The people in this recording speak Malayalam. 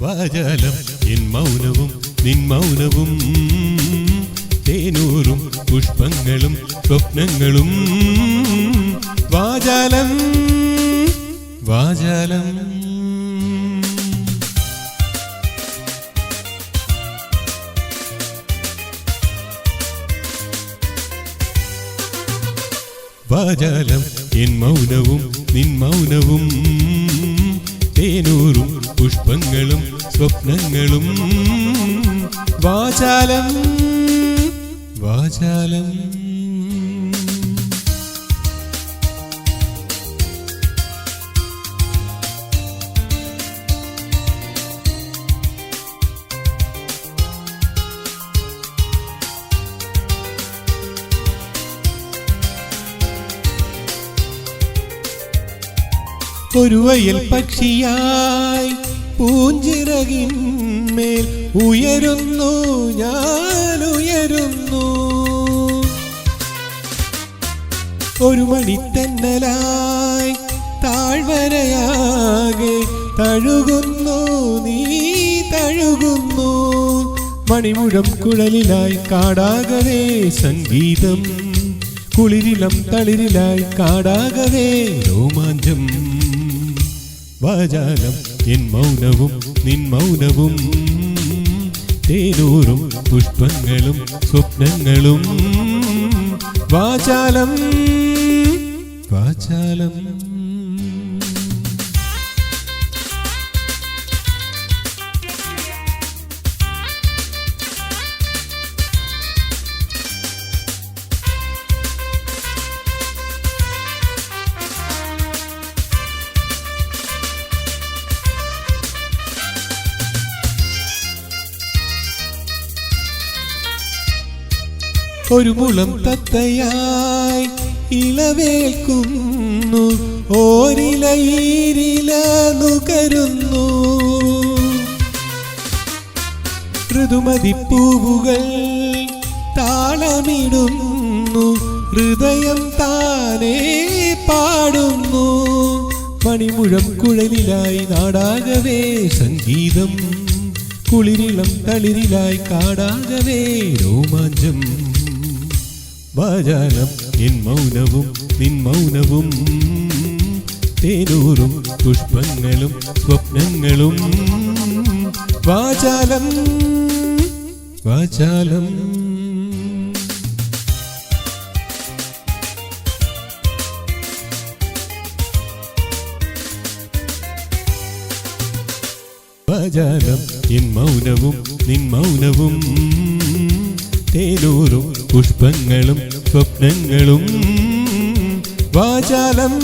വാചാലം എൻ മൗനവും നിൻ മൗനവും. തേനൂറും പുഷ്പങ്ങളും സ്വപ്നങ്ങളും. വാചാലം വാചാലം. വാചാലം എൻ മൗനവും നിൻ മൗനവും. തേനൂറും പുഷ്പങ്ങളും സ്വപ്നങ്ങളും. വാചാലം വാചാലം. ഒരു വയൽ പക്ഷിയായി പൂഞ്ചിറകിന്മേൽ ഉയരുന്നു ഞാൻ ഉയരുന്നു ഒരു മണിത്തെന്നലായി താഴ്വരയാകെ തഴുകുന്നു നീ തഴുകുന്നു. മണിമുഴം കുഴലിലായി കാടാകവേ സംഗീതം. കുളിരിലം തളിരിലായി കാടാകവേ രോമാഞ്ചം. വാചാലം എൻ മൗനവും നിൻ മൗനവും തേനൂറും പുഷ്പങ്ങളും സ്വപ്നങ്ങളും. വാചാലം വാചാലം. ഒരു മുളം തത്തയായി ഇളവേൽക്കുന്നു ഓരിലയിരില ഋതുമതി പൂവുകൾ താളമിടുന്നു ഹൃദയം താനേ പാടുന്നു. മണിമുഴം കുഴലിലായി നാടാകവേ സംഗീതം കുളിരിളം തളിരിലായി കാടാകവേ രോമാഞ്ചം. വാചാലം നിൻ മൗനവും നിൻ മൗനവും. തേനൂറും പുഷ്പങ്ങളും സ്വപ്നങ്ങളും. വാചാലം വാചാലം. വാചാലം നിൻ മൗനവും നിൻ മൗനവും. തേനൂറും പുഷ്പങ്ങളും സ്വപ്നങ്ങളും വാചാലം